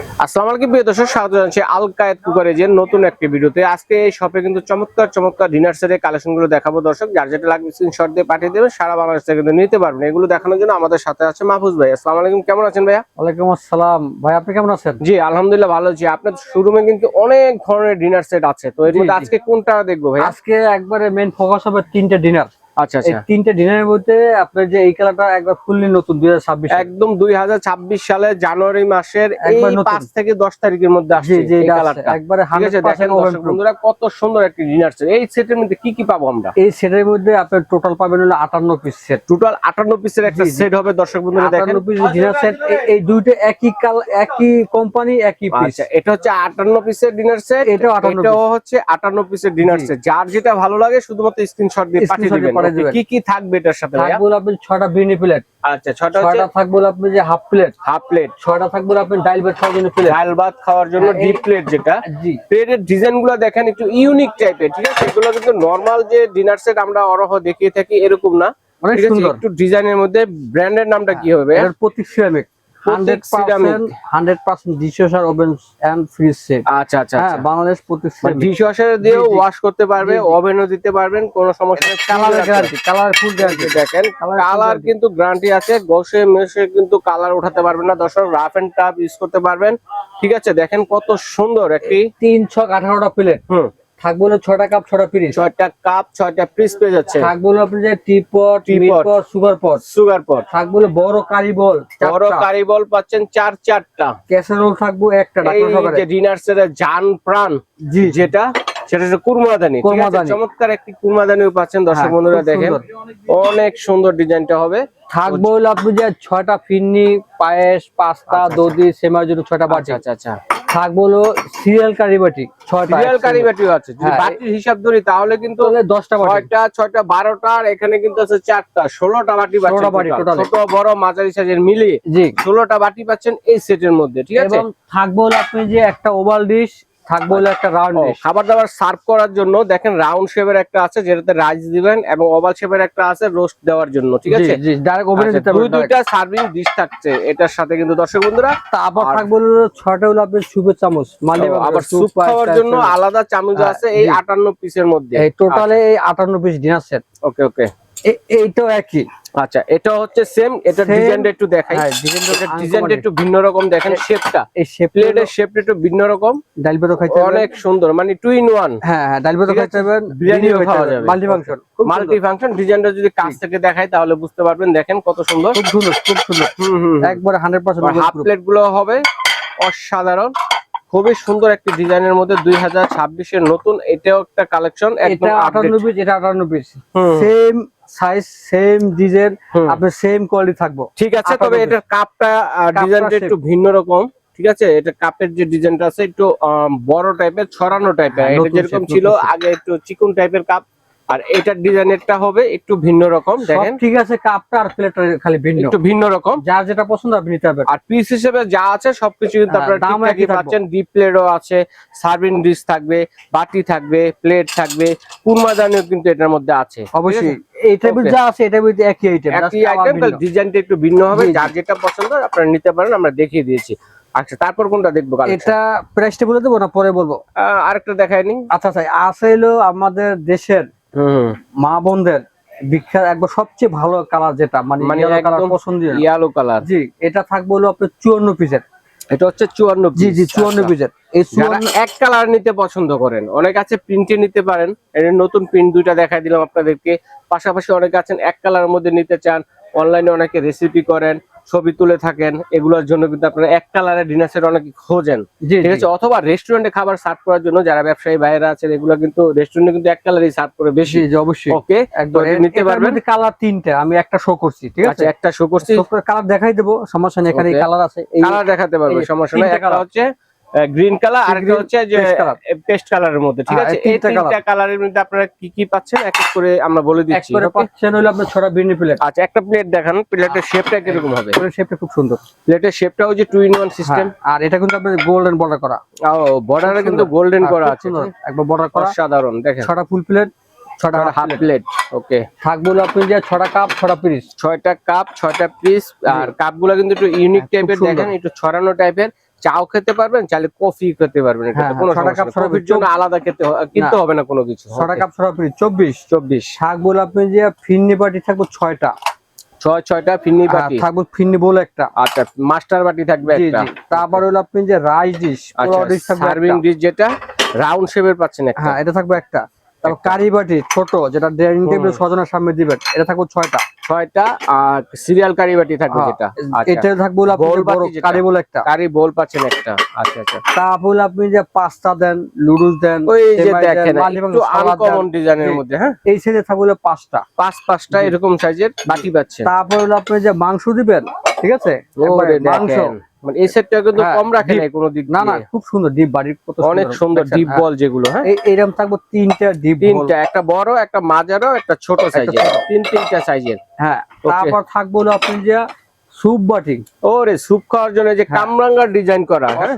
আসসালামু আলাইকুম প্রিয় দর্শক স্বাগত জানাচ্ছি আল কায়েত কুকারেজের নতুন একটি ভিডিওতে। আজকে এই শপে কিন্তু চমৎকার চমৎকার ডিনার সেটের কালেকশনগুলো দেখাবো দর্শক। যার যেটা লাগবে স্ক্রিনশট দিয়ে পাঠিয়ে দেবেন সারা বাংলাদেশ থেকে কিন্তু নিতে পারবেন। এগুলো দেখানোর জন্য আমাদের সাথে আছে মাহফুজ ভাই। আসসালামু আলাইকুম কেমন আছেন ভাইয়া? ওয়ালাইকুম আসসালাম। ভাই আপনি কেমন আছেন? জি আলহামদুলিল্লাহ ভালো আছি। আপনার শোরুমে কিন্তু অনেক ধরনের ডিনার সেট আছে। তো এর মধ্যে আজকে কোনটা দেখব ভাই আজকে একবারে মেন ফোকাস হবে তিনটে ডিনার আচ্ছা আচ্ছা। তিনটে ডিনারের মধ্যে আপনার যে এই কালারটা একবার ফুললি নতুন একদম সালে জানুয়ারি মাসের এই একবার থেকে দশ তারিখের মধ্যে আসছে এই কালারটা। একবারে ঠিক আছে হান্ড্রেড দেখেন পার্সেন্ট দর্শক বন্ধুরা কত সুন্দর একটি ডিনার সেট এই সেটের মধ্যে কি কি পাবো আমরা? এই সেটের মধ্যে আপনার টোটাল পাবেন হলো আটান্ন পিস সেট টোটাল আটান্ন পিসের একটা। সেট হবে দর্শক বন্ধুরা দেখেন। আটান্ন পিস ডিনার সেট এই দুইটা একই কাল একই কোম্পানি একই পিস আচ্ছা এটা হচ্ছে আটান্ন পিসের ডিনার সেট 58 এটাও হচ্ছে আটান্ন পিসের ডিনার। সেট যার যেটা ভালো লাগে শুধুমাত্র স্ক্রিনশট দিয়ে পাঠিয়ে দিবেন। দিবেন। কি কি থাকবে এটার সাথে থাকবে হলো আপনার বিরিয়ানি প্লেট। আচ্ছা ছটা ছটা থাকবে আপনি যে হাফ প্লেট। Half plate. ছটা থাকবে আপনি ডাল ভাত খাওয়ার জন্য প্লেট। ডাল ভাত খাওয়ার জন্য হ্যাঁ, ডিপ প্লেট যেটা। প্লেটের ডিজাইনগুলো দেখেন একটু ইউনিক টাইপের ঠিক আছে? এগুলো কিন্তু নর্মাল যে ডিনার সেট আমরা অরহ দেখিয়ে থাকি এরকম না। একটু ডিজাইনের মধ্যে ব্র্যান্ডের নামটা কি হবে প্রতীক সিরামিক আচ্ছা আচ্ছা হ্যাঁ আচ্ছা। বাংলাদেশ জি, জি। ওয়াশ করতে পারবে। ওভেনও দিতে পারবেন কোনো সমস্যা গ্যারান্টি কালার ফুল গ্যারান্টি দেখেন Colour কালার কিন্তু গ্যারান্টি আছে মেশে কিন্তু কালার উঠাতে পারবেন না। দর্শক রাফ এন্ড টাফ ইউজ করতে পারবেন। ঠিক আছে দেখেন কত সুন্দর একটি তিন ছক আঠারোটা প্লেট হুম। থাকবে হলো ছয়টা কাপ ছটা পিরিচ ছয়টা কাপ ছয়টা পিস পেয়ে যাচ্ছে। থাকবে হলো আপনি যে টি পট সুগার পট সুগার পট থাকবে হলো বড় কারি বল বড় কারিবল পাচ্ছেন চার চারটা। ক্যাসারোল থাকবে একটা এই ডিনার সেটের জান প্রাণ জি। যেটা সেটা হচ্ছে কুরমাদানি চমৎকার একটি কুরমাদানিও পাচ্ছেন দর্শক হ্যাঁ, বন্ধুরা দেখেন। অনেক সুন্দর ডিজাইনটা হবে। থাকবে হলো আপনি যে ছয়টা ফিন্নি পায়েস পাস্তা আচ্ছা, দধি সেমার জন্য ছয়টা বাটি। আচ্ছা আচ্ছা আচ্ছা। থাকবে হলো সিরিয়াল কারি বাটি ছয়টা সিরিয়াল। কারি বাটিও আছে। যদি হ্যাঁ, বাটির হিসাব ধরি তাহলে কিন্তু তাহলে দশটা বাটি। ছয়টা ছয়টা বারোটা আর এখানে কিন্তু আছে চারটা ষোলোটা বাটি পাচ্ছেন 16টা বাটি total। ছোট বড় মাঝারি সাইজের মিলিয়ে জি। ষোলোটা বাটি পাচ্ছেন এই সেটের মধ্যে ঠিক আছে? এবং থাকবে হলো আপনি যে একটা ওভাল ডিশ থাকবে হলো একটা রাউন্ড খাবার দাবার সার্ভ করার জন্য দেখেন রাউন্ড শেপের একটা আছে যেটাতে রাইস দিবেন এবং ওভাল শেপের একটা আছে রোস্ট দেওয়ার জন্য ঠিক আছে? জি ডাইরেক্ট ওভেনে আচ্ছা, দিতে দুই দুইটা সার্ভিং ডিশ থাকছে এটার সাথে কিন্তু দর্শক বন্ধুরা। তারপর থাকবে হলো ছয়টা হলো আপনার সুপের চামচ ও, আবার স্যুপ খাওয়ার জন্য আলাদা চামচ হ্যাঁ, আছে এই জি। আটান্ন পিসের মধ্যে। এই টোটালে এই আটান্ন piece dinner set okay okay এইটাও একই। আচ্ছা এটা হচ্ছে সেম এটা ডিজাইনটা একটু দেখাই। হ্যাঁ ডিজাইনটা ডিজাইনটা একটু ভিন্ন রকম দেখেন শেপটা এই শেপ প্লেটের শেপটা একটু ভিন্ন রকম। ডাল খাইতে অনেক সুন্দর মানে টু ইন ওয়ান হ্যাঁ হ্যাঁ ডাল বেতো খাইতে পারবেন বিরিয়ানিও খাওয়া যাবে। মাল্টি ফাংশন মাল্টি ফাংশন ডিজাইনটা যদি কাছ থেকে দেখাই তাহলে বুঝতে পারবেন দেখেন কত সুন্দর। খুব সুন্দর সুন্দর। একবারে হাফ প্লেটগুলো হবে অসাধারণ। খুবই সুন্দর একটি ডিজাইনের মধ্যে দুই হাজার ছাব্বিশের নতুন এটাও একটা কালেকশন এটা আটান্ন পিস এটা আটান্ন piece same size same design আপনার সেম কোয়ালিটি থাকব। ঠিক আছে তবে 58 এটার কাপটা ডিজাইনটা একটু ভিন্ন রকম ঠিক আছে? এটা কাপের যে ডিজাইনটা আছে একটু বড় টাইপের ছড়ানো টাইপের হ্যাঁ, এটা যেরকম ছিল আগে একটু চিকন টাইপের কাপ আর এটার ডিজাইনেরটা হবে একটু ভিন্ন রকম দেখেন। ঠিক আছে কাপটা আর প্লেটটা খালি ভিন্ন। একটু ভিন্ন রকম। যার যেটা পছন্দ আপনি নিতে পারবেন। আর পিস হিসেবে যা আছে সবকিছু কিন্তু হ্যাঁ, আপনারা ঠিকঠাকই পাচ্ছেন। ডিপ প্লেটও আছে সার্ভিং ডিশ থাকবে বাটি থাকবে প্লেট থাকবে কুরমাদানিও কিন্তু এটার মধ্যে আছে। অবশ্যই Okay. যা আছে এটা মধ্যে একই আইটেম একই আইটেম ডিজাইনটা একটু ভিন্ন হবে। যার যেটা পছন্দ আপনারা নিতে পারেন আমরা দেখিয়ে দিয়েছি। আচ্ছা তারপর কোনটা দেখব? এটা প্রাইসটা বলে দেবো না পরে বলব? আরেকটা দেখায় নি। আচ্ছা আচ্ছা আছে হলো আমাদের দেশের মা বোনদের বিখ্যাত একবার সবচেয়ে ভালো কালার যেটা মানে মানে মানে কালার পছন্দের। ইয়ালো কালার জি এটা থাকবে হলো আপনার চুয়ান্ন পিসের এটা হচ্ছে চুয়ান্ন জি জি চুয়ান্ন আচ্ছা। পিসের এই চুয়ান্ন এক কালার নিতে পছন্দ করেন অনেক আছে প্রিন্টে নিতে পারেন এর নতুন প্রিন্ট দুইটা দেখাই দিলাম আপনাদেরকে। পাশাপাশি অনেকে আছেন এক কালারের মধ্যে নিতে চান অনলাইনে অনেকে রেসিপি করেন ছবি তুলে থাকেন এগুলোর জন্য কিন্তু আপনারা এক কালারের ডিনার সেট অনেকে খোঁজেন। ঠিক আছে? অথবা রেস্টুরেন্টে খাবার সার্ভ করার জন্য যারা ব্যবসায়ী বাইরে আছেন এগুলো কিন্তু রেস্টুরেন্টে কিন্তু এক কালারই সার্ভ করে বেশি। অবশ্যই। ওকে একদম। নিতে পারবেন? কালার তিনটা আমি একটা শো করছি ঠিক আছে? আচ্ছা একটা শো করছি। কালার দেখাই দেবো সমস্যা নেই এখানে কালার আছে। কালার দেখাতে পারব সমস্যা নেই। একটা হচ্ছে গ্রিন কালার আর একটা হচ্ছে যে। পেস্ট কালারের মধ্যে ঠিক হ্যাঁ, আছে? এই তিনটা কালারের মধ্যে আপনারা কি কি পাচ্ছেন? এক এক করে আমরা বলে এক দিচ্ছি করে okay? পাচ্ছেন হলো আপনার ছড়া বিরিয়ানি প্লেট আচ্ছা একটা প্লেট দেখান প্লেটের শেপটা কীরকম হবে? প্লেটের শেপটা খুব সুন্দর। প্লেটের শেপটা হচ্ছে টু ইন ওয়ান সিস্টেম হ্যাঁ, আর এটা কিন্তু আপনার গোল্ডেন বর্ডার করা। ও বর্ডারে কিন্তু গোল্ডেন হ্যাঁ, করা আছে। একবার বর্ডার করা। সাধারণ দেখেন। ছটা ফুল প্লেট ছটা হাফ প্লেট ওকে থাকবে আপনি যে ছটা কাপ ছটা পিস ছয়টা কাপ ছয়টা পিস আর কাপগুলো কিন্তু একটু ইউনিক হ্যাঁ, টাইপের দেখেন একটু ছড়ানো টাইপের চাও খেতে পারবেন চাইলে কফি খেতে পারবেন এটাতে হ্যাঁ, কোনো সমস্যা কফির জন্য আলাদা খেতে কিনতে হবে না কোনো কিছু। ছটা কাপ ছটা ফ্রি চব্বিশ। চব্বিশ। শাক বলে আপনি যে ফিন্নি বাটি থাকব ছয়টা। ছয় ছয়টা ফিন্নি আর বাটি। থাকব ফিন্নি বল একটা। আচ্ছা মাস্টার বাটি থাকবে একটা। তারপর হলো আপনি যে রাইস ডিশ আচ্ছা সার্ভিং। ডিশ যেটা রাউন্ড শেপের পাচ্ছেন একটা। হ্যাঁ এটা থাকবে একটা। তারপর কারি বাটি ছোট যেটা ডাইনিং টেবিল। সজনের সামনে দিবেন এটা থাকবে ছয়টা। ছয়টা আর সিরিয়াল কারি বাটি থাকবে হ্যাঁ, যেটা। আচ্ছা। এটা থাকবে। কারি বল একটা। কারি বোল পাচ্ছেন একটা। আচ্ছা আচ্ছা। তারপর হলো আপনি যে পাস্তা দেন লুডুস দেন ওই যে দেখেন একটু আনকমন ডিজাইনের মধ্যে হ্যাঁ? এই সাইজে থাকবে পাঁচটা। পাঁচ পাঁচটা এরকম সাইজের বাটি পাচ্ছেন। তারপর হলো আপনি যে মাংস দিবেন ঠিক আছে? মাংস। মানে এই সেটটা কিন্তু হ্যাঁ, কম রাখে ডিপ। নাই কোনো দিক না না খুব সুন্দর ডিপ বাড়ির কত অনেক সুন্দর ডিপ হ্যাঁ। বল যেগুলো হ্যাঁ? এরকম থাকব তিনটা ডিপ তিনটা একটা বড় একটা মাঝারো একটা ছোট সাইজের তিন তিনটা সাইজের হ্যাঁ তারপর থাকব হলো আপনি যে স্যুপ বাটি ওরে স্যুপ খাওয়ার জন্য যে হ্যাঁ। কামরাঙ্গার ডিজাইন করা হ্যাঁ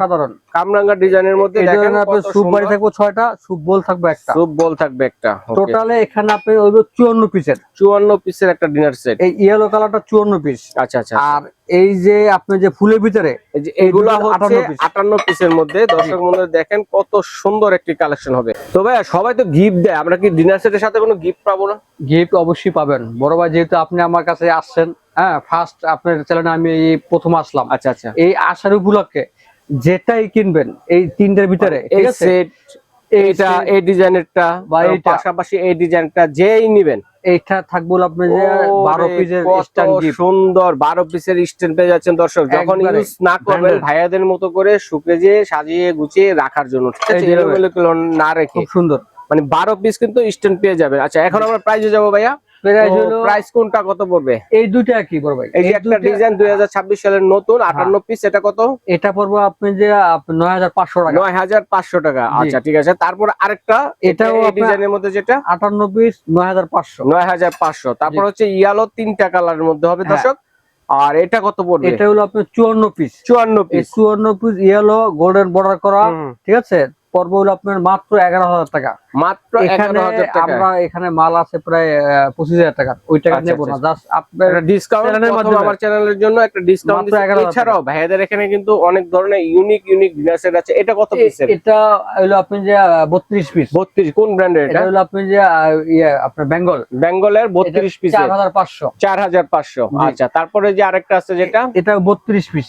কামরাঙ্গার ডিজাইনের মধ্যে দেখেন আপনার বাটি সুন্দর। থাকব ছয়টা স্যুপ বল থাকবে একটা। স্যুপ বল থাকবে একটা. টোটালে এখানে আপনি ওই চুয়ান্ন পিসের চুয়ান্ন পিসের একটা ডিনার সেট এই ইয়েলো কালারটা চুয়ান্ন পিস আচ্ছা আচ্ছা আর এই যে আপনি যে ফুলের ভিতরে এই যে এগুলো হচ্ছে 58 আটান্ন পিসের মধ্যে। দর্শক বন্ধুরা দেখেন কত সুন্দর একটি কালেকশন হবে। তো ভাই সবাই তো গিফট দেয়। আমরা কি ডিনার সেটের সাথে কোনো গিফট পাবো না? গিফট অবশ্যই পাবেন। বড় ভাই যেহেতু আপনি আমার কাছে আসছেন হ্যাঁ ফার্স্ট আপনার চ্যানেলে আমি প্রথম আসলাম। আচ্ছা আচ্ছা। এই আসার উপলক্ষে যেটাই কিনবেন এই তিনটার ভিতরে এই ঠিক আছে? এইটা এই ডিজাইনেরটা বা এইটা। পাশাপাশি এই ডিজাইনটা যেই নিবেন। এইটা থাকব যে ওরে, পিসের স্ট্যান্ড সুন্দর বারো পিসের স্ট্যান্ড পেয়ে যাচ্ছেন দর্শক। যখন ইউজ না করবেন ভাইয়াদের মতো করে শুকেজে সাজিয়ে গুছিয়ে রাখার জন্য ঠিক আছে? এই না রেখে। খুব সুন্দর। মানে বারো পিস কিন্তু স্ট্যান্ড পেয়ে যাবেন। আচ্ছা এখন আমরা প্রাইজে যাব ভাইয়া। প্রাইস হলো প্রাইস কোনটা কত পড়বে? এই দুইটা বড় ভাই? এই যে একটা ডিজাইন দুই সালের নতুন আটান্ন পিস এটা কত? এটা পড়ব আপনি যে নয় হাজার পাঁচশো টাকা। নয় হাজার পাঁচশো টাকা। আচ্ছা ঠিক আছে। তারপর আরেকটা এটাও ডিজাইনের মধ্যে যেটা? আটান্ন পিস নয় হাজার পাঁচশো। নয় হাজার পাঁচশো। তারপর হচ্ছে ইয়ালো তিনটা কালারের মধ্যে হবে হ্যাঁ। দর্শক। আর এটা কত পড়বে? এটা হলো আপনার চুয়ান্ন পিস চুয়ান্ন এই পিস চুয়ান্ন পিস ইয়েলো গোল্ডেন বর্ডার করা ঠিক আছে? পর্ব হলো আপনার মাত্র এগারো হাজার টাকা। মাত্র আমরা এখানে মাল আছে প্রায় পঁচিশ হাজার টাকা। ওই টাকা নেব না। জাস্ট আপনার ডিসকাউন্ট মাধ্যমে। আমার চ্যানেলের জন্য একটা ডিসকাউন্ট এছাড়াও ভাইয়াদের এখানে কিন্তু অনেক ধরনের ইউনিক ইউনিক ডিনার সেট আছে। এটা কত পিসের এটা হলো আপনি যে বত্রিশ পিস বত্রিশ কোন ব্র্যান্ডের এটা? হলো আপনি যে ইয়ে আপনার বেঙ্গল। বেঙ্গলের বত্রিশ চার পিসের হাজার পাঁচশো। চার হাজার পাঁচশো। আচ্ছা তারপরে যে আরেকটা আছে যেটা? এটা বত্রিশ পিস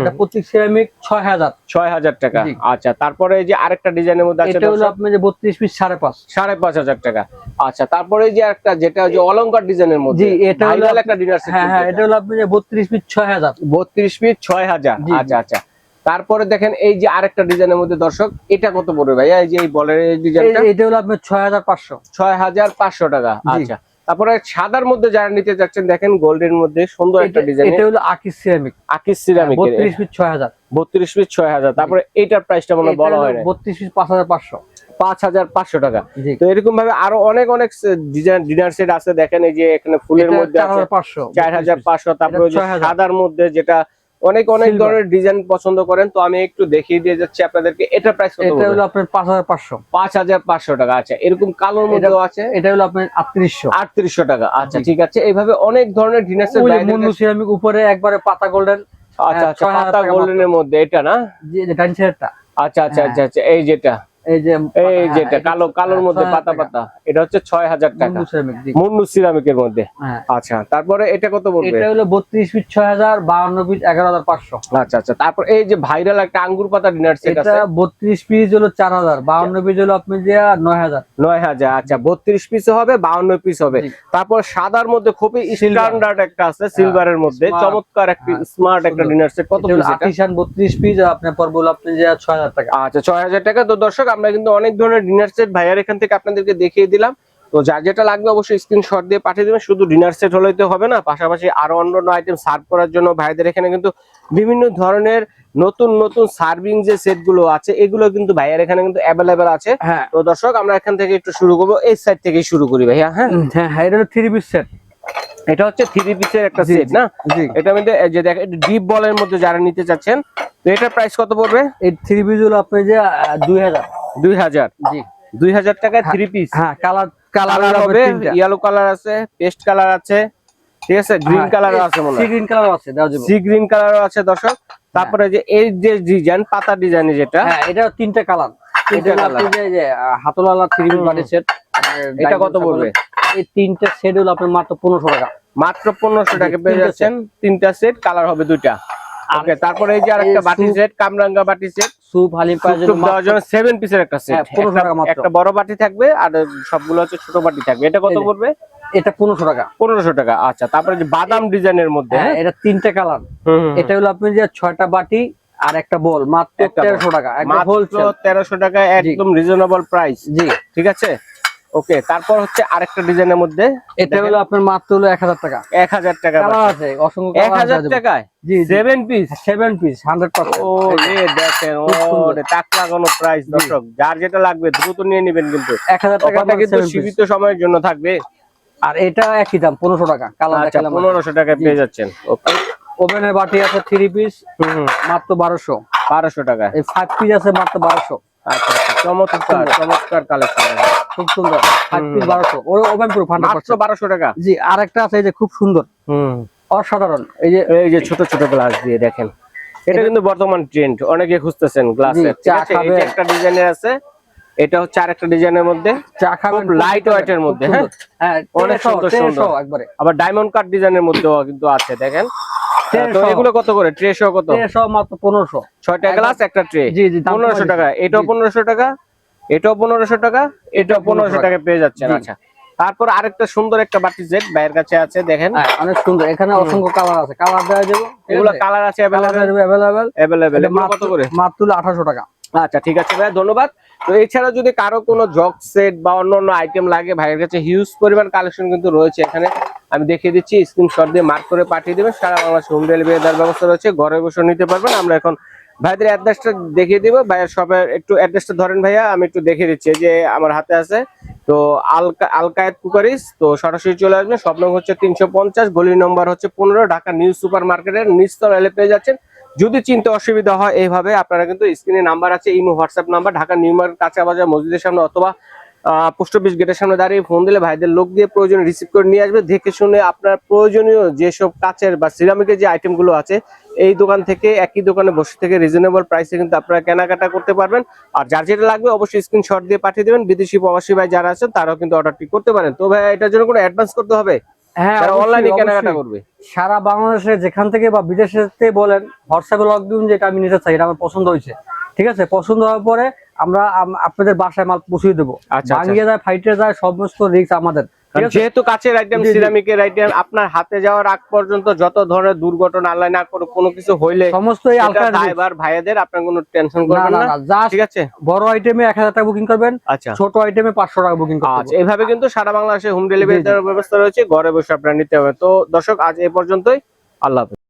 এটা প্রতি সিরামিক ছয় হাজার। ছয় হাজার টাকা। আচ্ছা তারপরে যে আরেকটা ডিজাইনের মধ্যে আছে এটা হলো আপনি যে বত্রিশ পিস সাড়ে পাঁচ। সাড়ে পাঁচ হাজার টাকা। আচ্ছা তারপরে যে একটা যেটা যে অলংকার ডিজাইনের মধ্যে জি, এটা হলো একটা ডিনার সেট হ্যাঁ হ্যাঁ এটা হলো আপনি যে বত্রিশ পিস ছয় হাজার। বত্রিশ পিস ছয় হাজার। জি, আচ্ছা আচ্ছা। তারপরে দেখেন এই যে আরেকটা ডিজাইনের মধ্যে দর্শক এটা কত পড়বে ভাইয়া? এই যে এই বলের ডিজাইনটা? এটা হলো আপনার ছয় হাজার পাঁচশো। ছয় হাজার পাঁচশো টাকা। আচ্ছা। তারপরে সাদার মধ্যে যারা নিতে চাচ্ছেন দেখেন গোল্ডের মধ্যে সুন্দর একটা ডিজাইন এটা হলো আকিস সিরামিক আকিস সিরামিক বত্রিশ পিস ছয় হাজার বত্রিশ পিস ছয় হাজার তারপরে এইটার প্রাইসটা মনে বলা হয় না বত্রিশ পিস পাঁচ হাজার পাঁচশো। পাঁচ হাজার পাঁচশো টাকা। তো এরকম ভাবে আরও অনেক অনেক ডিজাইন ডিনার সেট আছে। দেখেন এই যে এখানে ফুলের মধ্যে চার আছে হাজার পাঁচশো। তারপরে 6,000 সাদার মধ্যে যেটা অনেক অনেক ধরনের ডিজাইন পছন্দ করেন তো আমি একটু দেখিয়ে দিয়ে যাচ্ছি আপনাদেরকে। এটা প্রাইস কত এটা হলো আপনার পাঁচ হাজার পাঁচশো। পাঁচ হাজার পাঁচশো টাকা আচ্ছা। এরকম কালোর মধ্যেও আছে? এটা হলো আপনার আটত্রিশশো। আটত্রিশশো টাকা আচ্ছা ঠিক আছে। এইভাবে অনেক ধরনের ডিনার সেট মুন্নু সিরামিক উপরে একবারে পাতা গোল্ডেন আচ্ছা আচ্ছা পাতা গোল্ডেনের মধ্যে এটা না? যে এটা আচ্ছা আচ্ছা হ্যাঁ। আচ্ছা আচ্ছা এই যেটা। এই যে এই যেটা কালো কালোর মধ্যে পাতা পাতা। এটা হচ্ছে ছয় হাজার টাকা। মুন্নু সিরামিক জি। মুন্নু সিরামিকের মধ্যে। হ্যাঁ। আচ্ছা তারপরে এটা কত পড়বে? এটা হলো বত্রিশ পিস ছয় হাজার বাহান্ন পিস এগারো হাজার পাঁচশো। আচ্ছা আচ্ছা তারপর এই যে ভাইরাল একটা আঙ্গুর পাতা ডিনার সেট আছে। বত্রিশ পিস হলো চার হাজার বাহান্ন পিস হলো আপনি যে নয় হাজার। নয় হাজার আচ্ছা বত্রিশ পিস হবে বাউন্ন পিস হবে। তারপর সাদার মধ্যে খুবই স্ট্যান্ডার্ড একটা আছে সিলভারের মধ্যে। চমৎকার একটা হ্যাঁ, স্মার্ট একটা ডিনার সেট কত পিস বত্রিশ পিস আপনার পর বলল আপনি যে ছয় হাজার টাকা। আচ্ছা ছয় হাজার টাকা। তো দর্শক আমরা কিন্তু অনেক ধরনের ডিনার সেট ভাইয়ার এখান থেকে আপনাদেরকে দেখিয়ে দিলাম। তো যার যেটা লাগবে অবশ্যই স্ক্রিনশট দিয়ে পাঠিয়ে দেবেন। শুধু ডিনার সেট হলেই তো হবে না পাশাপাশি আরও অন্যান্য আইটেম সার্ভ করার জন্য ভাইদের এখানে কিন্তু বিভিন্ন ধরনের নতুন নতুন সার্ভিং যে সেটগুলো আছে এগুলো কিন্তু ভাইয়ার এখানে কিন্তু অ্যাভেলেবেল আছে। হ্যাঁ। তো দর্শক আমরা এখান থেকে একটু শুরু করব। এই সাইড থেকে শুরু করি ভাইয়া হ্যাঁ? হ্যাঁ হ্যাঁ এটা হলো থ্রি পিস সেট এটা হচ্ছে থ্রি পিসের একটা সেট না? জি এটা মধ্যে যে দেখ ডিপ বলের মধ্যে যারা নিতে চাচ্ছেন তো এটার প্রাইস কত পড়বে? এই থ্রি পিস হলো আপনি যে দুই হাজার। দুই হাজার। জি। দুই হাজার টাকায় থ্রি পিস হ্যাঁ কালার কালার কালার হবে ইয়েলো কালার আছে পেস্ট কালার আছে ঠিক আছে? গ্রিন কালার আছে মনে সি হয় গ্রিন কালার আছে সি গ্রিন কালারও আছে দর্শক। তারপরে যে এই যে ডিজাইন পাতা ডিজাইন যেটা হ্যাঁ এটা তিনটা কালার এটা। যে- হাতলালা থ্রি হুম। বাটি সেট এটা কত পড়বে? এই তিনটা সেট হলো আপনার মাত্র পনেরোশো টাকা। মাত্র পনেরোশো টাকা পেয়ে যাচ্ছেন। তিনটা সেট কালার হবে দুইটা। ওকে তারপরে এই যে আরেকটা বাটি সেট কামরাঙ্গা বাটি সেট সুপ হালিম পাওয়া দেওয়ার জন্য সেভেন পিসের একটা সেট হ্যাঁ, 1500 টাকা মাত্র। একটা বড় বাটি থাকবে আর সবগুলো হচ্ছে ছোট বাটি থাকবে। এটা কত পড়বে? এটা পনেরোশো টাকা। পনেরোশো টাকা আচ্ছা। তারপরে যে বাদাম ডিজাইনের মধ্যে হ্যাঁ এটা তিনটা কালার। এটা হলো আপনি যে ছয়টা বাটি আর একটা বল মাত্র। তেরোশো টাকা একটা হোলসেল তেরোশো টাকা একদম রিজনেবল প্রাইস জি। ঠিক আছে? ওকে তারপর হচ্ছে আরেকটা ডিজাইনের মধ্যে এটা হলো আপনার মাত্র হলো এক হাজার টাকা। এক হাজার টাকা কালার আছে অসংখ্য এক কালার হাজার টাকায়? জি seven piece seven piece hundred ও পার্সেন্ট দেখেন ও খুব সুন্দর। রে টাক লাগানো প্রাইস দর্শক যার যেটা লাগবে দ্রুত নিয়ে নেবেন কিন্তু। এক হাজার টাকা অফারটা কিন্তু সীমিত সময়ের জন্য থাকবে। আর এটা একই দাম পনেরোশো টাকা কালার আচ্ছা দেখালাম পনেরোশো টাকায় পেয়ে যাচ্ছেন। ওকে ওভেনের বাটি আছে থ্রি পিস মাত্র বারোশো। বারোশো টাকা এই ফাইভ পিস আছে মাত্র বারোশো। আচ্ছা আচ্ছা চমৎকার চমৎকার কালেকশন খুব সুন্দর। বারোশো। ওর ওভেন প্রুফ মাত্র বারোশো টাকা? জি আর একটা আছে যে খুব সুন্দর। হুম। অসাধারণ। এই যে এই যে ছোট ছোট গ্লাস দিয়ে দেখেন। এটা কিন্তু বর্তমান ট্রেন্ড অনেকে খুঁজতেছেন গ্লাসের। একটা ডিজাইনের আছে। এটা হচ্ছে আরেকটা ডিজাইনের মধ্যে। চা খাবেন খুব light weight এর মধ্যে, হ্যাঁ? হ্যাঁ অনেক সুন্দর। একবারে। আবার ডায়মন্ড কাট ডিজাইনের মধ্যেও কিন্তু আছে দেখেন। তো এগুলো কত করে? ট্রে সহ কত? তেরোশো মাত্র পনেরোশো। ছয়টা গ্লাস একটা ট্রে জি জি দাম পনেরোশো টাকা। এটাও পনেরোশো টাকা। এটাও পনেরোশো টাকা এটাও পনেরোশো টাকা পেয়ে যাচ্ছেন আচ্ছা। তারপর আরেকটা সুন্দর একটা বাটি সেট ভাইয়ের কাছে আছে দেখেন। হ্যাঁ, অনেক সুন্দর। এখানে অসংখ্য কালার আছে। কালার দেওয়া যাবে এগুলো কালার আছে অ্যাভেলেবেল অ্যাভেলেবেল কত করে? মাত্র আঠাশো টাকা। আচ্ছা ঠিক আছে ভাই ধন্যবাদ। তো এছাড়া যদি কারও কোনো জগ সেট বা অন্য অন্য আইটেম লাগে ভাইয়ের কাছে হিউজ পরিমাণ কালেকশন কিন্তু রয়েছে এখানে। আমি দেখিয়ে দিচ্ছি স্ক্রিনশট দিয়ে মার্ক করে পাঠিয়ে দেবেন। সারা বাংলাদেশ হোম ডেলিভারি দেওয়ার ব্যবস্থা রয়েছে। ঘরে বসে নিতে পারবেন। আমরা এখন ভাইদের অ্যাড্রেসটা দেখিয়ে দিব। ভাইয়ের শপের একটু অ্যাড্রেসটা ধরেন ভাইয়া, আমি একটু দেখিয়ে দিচ্ছি। যে আমার হাতে আছে, তো আলকা আলকায়েত কুকারিস, তো সরাসরি চলে আসবেন। সব নম্বর হচ্ছে তিনশো পঞ্চাশ গলি নম্বর হচ্ছে পনেরো, ঢাকা নিউ সুপার মার্কেটের নিচতল এলে পেয়ে যাচ্ছেন। যদি চিনতে অসুবিধা হয় এইভাবে, আপনারা কিন্তু স্ক্রিনে নাম্বার আছে, Imo, WhatsApp number Dhaka New Market, কাঁচা বাজার, মসজিদের সামনে অথবা পোস্ট অফিস গেটের সামনে দাঁড়িয়ে ফোন দিলে ভাইদের লোক দিয়ে প্রয়োজন রিসিভ করে নিয়ে আসবে। দেখে শুনে আপনার প্রয়োজনীয় যেসব কাচের বা সিরামিকের যে আইটেমগুলো আছে এই দোকান থেকে একই দোকানে বসে থেকে রিজনেবল প্রাইসে কিন্তু আপনারা কেনাকাটা করতে পারবেন। আর যার যেটা লাগবে অবশ্যই স্ক্রিনশট দিয়ে পাঠিয়ে দেবেন। বিদেশি প্রবাসী ভাই যারা আছেন তারাও কিন্তু অর্ডারটি করতে পারেন। তো ভাই এটার জন্য কোনো অ্যাডভান্স করতে হবে? হ্যাঁ অনলাইনে কেনাকাটা করবে? সারা বাংলাদেশে যেখান থেকে বা বিদেশে বলেন হোয়াটসঅ্যাপে লক দিন যেটা আমি নিতে চাই এটা আমার পছন্দ হয়েছে। ঠিক আছে? পছন্দ হওয়ার পরে আমরা আপনাদের বাসায় মাল পৌঁছে দেবো। আচ্ছা, ভাঙিয়ে যায় ফাইটে যায় সমস্ত রিস্ক আমাদের? যেহেতু কাছের আইটেম। সিরামিকের আইটেম আপনার হাতে যাওয়ার আগ পর্যন্ত যত ধরনের দুর্ঘটনা আল্লাহ না করে কোনো কিছু হইলে সমস্ত এই আলকা ড্রাইভার ভাইয়াদের আপনার কোনো টেনশন করবেন না ঠিক আছে? বড় আইটেমে এক হাজার টাকা বুকিং করবেন আচ্ছা। ছোট আইটেমে পাঁচশো টাকা বুকিং করবেন আচ্ছা এইভাবে কিন্তু সারা বাংলাদেশে হোম ডেলিভারি। দেওয়ার ব্যবস্থা রয়েছে ঘরে বসে আপনারা নিতে হবে তো দর্শক আজ এই পর্যন্তই আল্লাহ হাফেজ।